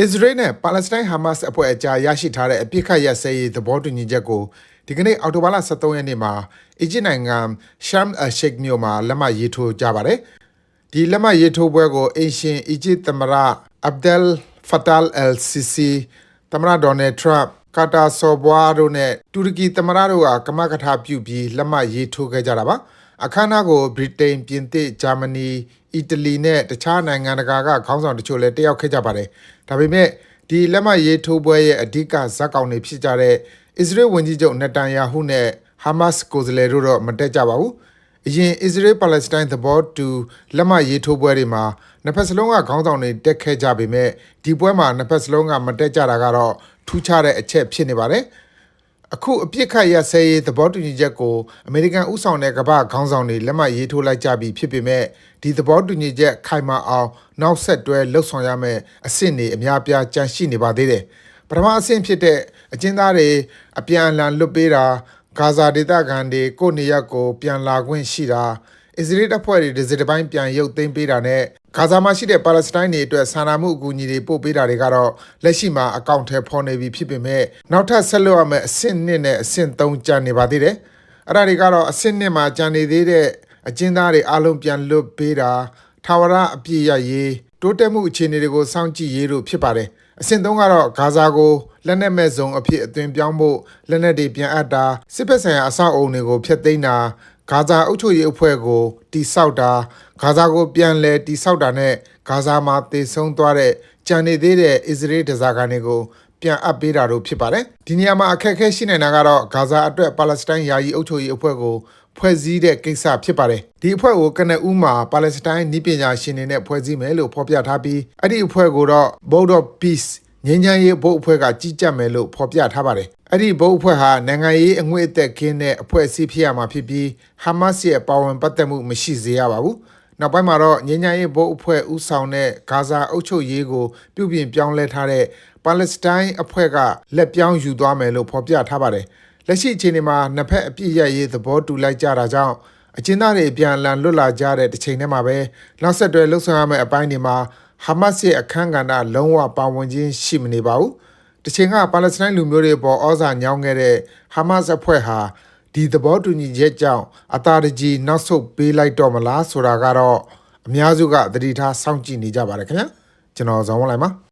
အစ္စရေးနဲ့ပါလက်စတိုင်းဟာမတ်စ်အဖွဲ့အကြားရရှိထားတဲ့အပြစ်ခတ်ရစဲရေးသဘောတူညီချက်ကိုဒီကနေ့အောက်တိုဘာလ23ရက်နေ့မှာအီဂျစ်နိုင်ငံရှမ်အရှိတ်မြို့မှာလက်မှတ်ရေးထိုးကြပါတယ်။ဒီလက်မှတ်ရေးထိုးပွဲကိုအင်ရှင်အီဂျစ်သမ္မတအဗ်ဒယ်ဖတာလ်အယ်စီစီသမ္မတဒေါ်နယ်ထရန့်ကာတာဆော်ဘွားတို့နဲ့တူရကီသမ္မတတို့ကကမကထပြုပြီးလက်မှတ်ရေးထိုးခဲ့ကြတာပါ။ အခမ်းအနားကိုဗြိတိန်ပြင်သစ်ဂျာမနီအီတလီနဲ့တခြားနိုင်ငံတကာကခေါင်းဆောင်တချို့လည်းတက်ရောက်ခဲ့ကြပါတယ်။ဒါပေမဲ့ဒီလက်မှတ်ရေးထိုးပွဲရဲ့အဓိကဇက်ကောင်တွေဖြစ်ကြတဲ့အစ္စရေးဝန်ကြီးချုပ်နတန်ယာဟုနဲ့ဟာမတ်စ်ကိုယ်စားလှယ်တို့တော့မတက်ကြပါဘူး။အရင်အစ္စရေးပါလက်စတိုင်းသဘောတူလက်မှတ်ရေးထိုးပွဲတွေမှာနှစ်ဖက်စလုံးကခေါင်းဆောင်တွေတက်ခဲ့ကြပေမဲ့ဒီပွဲမှာနှစ်ဖက်စလုံးကမတက်ကြတာကတော့ထူးခြားတဲ့အချက်ဖြစ်နေပါတယ်။ အခုအပြစ်ခတ်ရဆဲရေးသဘောတူညီချက်ကိုအမေရိကန်ဥဆောင်တဲ့ကမ္ဘာခေါင်းဆောင်တွေလက်မှတ်ရေးထိုးလိုက်ကြပြီဖြစ်ပေမဲ့ဒီသဘောတူညီချက်ခိုင်မာအောင်နောက်ဆက်တွဲလှုပ်ဆောင်ရမယ့်အဆင့်တွေအများအပြားကြန့်ရှိနေပါသေးတယ်။ပထမအဆင့်ဖြစ်တဲ့အကျဉ်းသားတွေအပြန်အလှန်လွတ်ပေးတာဂါဇာဒေသခံတွေကိုယ့်နေရပ်ကိုပြန်လာခွင့်ရှိတာ အစ္စရေးတပ်ဖွဲ့တွေဒီဇစ်တစ်ပိုင်းပြန်ရုပ်သိမ်းပေးတာနဲ့ဂါဇာမှာရှိတဲ့ပါလက်စတိုင်းတွေအတွက်ဆန္ဒမှုအကူအညီတွေပို့ပေးတာတွေကတော့လက်ရှိမှာအကောင့်ထဲပေါ်နေပြီဖြစ်ပေမဲ့နောက်ထပ်ဆက်လုပ်ရမယ့်အဆင့်1နဲ့အဆင့်3ကျန်နေပါသေးတယ်။အဲ့ဒါတွေကတော့အဆင့်1မှာကျန်နေသေးတဲ့အကျဉ်းသားတွေအလုံးပြန်လွတ်ပေးတာထာဝရအပြည့်ရရေးတိုးတက်မှုအခြေအနေတွေကိုစောင့်ကြည့်ရေးတို့ဖြစ်ပါတယ်။အဆင့်3ကတော့ဂါဇာကိုလက်နက်မဲ့ဇုံအဖြစ်အသွင်ပြောင်းဖို့လက်နက်တွေပြန်အပ်တာစစ်ဖက်ဆိုင်ရာအဆောက်အုံတွေကိုဖျက်သိမ်းတာ ဂါဇာအုပ်ချုပ်ရေးအဖွဲ့ကိုတိဆောက်တာဂါဇာကိုပြန်လည်တိဆောက်တာနဲ့ဂါဇာမှာတည်ဆုံသွားတဲ့ကြံနေသေးတဲ့အစ္စရေးဒဇာကန်တွေကိုပြန်အပ်ပေးတာတို့ဖြစ်ပါတယ်ဒီနေရာမှာအခက်အခဲရှိနေတာကတော့ဂါဇာအတွက်ပါလက်စတိုင်းယာယီအုပ်ချုပ်ရေးအဖွဲ့ကိုဖွဲ့စည်းတဲ့ကိစ္စဖြစ်ပါတယ်ဒီအဖွဲ့ကိုကနဦးမှာပါလက်စတိုင်းနီးပညာရှင်တွေနဲ့ဖွဲ့စည်းမယ်လို့ဖော်ပြထားပြီးအဲ့ဒီအဖွဲ့ကိုတော့ Board of Peace ငင်းချမ်းရေးဘုတ်အဖွဲ့ကကြီးကြပ်မယ်လို့ဖော်ပြထားပါတယ်။အဲ့ဒီဘုတ်အဖွဲ့ဟာနိုင်ငံရေးအငွေ့အသက်ခင်းတဲ့အဖွဲ့အစည်းဖြစ်ရမှာဖြစ်ပြီးဟာမတ်စ်ရဲ့ပါဝင်ပတ်သက်မှုမရှိစေရပါဘူး။နောက်ပိုင်းမှာတော့ငင်းချမ်းရေးဘုတ်အဖွဲ့ဥဆောင်တဲ့ဂါဇာအုပ်ချုပ်ရေးကိုပြုပြင်ပြောင်းလဲထားတဲ့ပါလက်စတိုင်းအဖွဲ့ကလက်ပြောင်းယူသွားမယ်လို့ဖော်ပြထားပါတယ်။လက်ရှိအချိန်မှာနှစ်ဖက်အပြစ်ရရေးသဘောတူလိုက်ကြတာကြောင့်အကျဉ်းသားတွေပြန်လည်လွတ်လာကြတဲ့တစ်ချိန်တည်းမှာပဲနောက်ဆက်တွဲလှုပ်ဆောင်ရမယ့်အပိုင်းတွေမှာ ဟာမတ်စ်ရဲ့အခမ်းကဏ္ဍလုံးဝပါဝင်ခြင်းရှိမနေပါဘူး။တချိန်ကပါလက်စတိုင်းလူမျိုးတွေပေါ်ဩဇာညောင်းခဲ့တဲ့ဟာမတ်စ်အဖွဲ့ဟာဒီသဘောတူညီချက်ကြောင့်အသာတကြီးနောက်ဆုတ်ပေးလိုက်တော့မလားဆိုတာကတော့အများစုကသတိထားစောင့်ကြည့်နေကြပါတယ်ခင်ဗျာ။ကျွန်တော်ဇော်ဝင်းလိုက်ပါ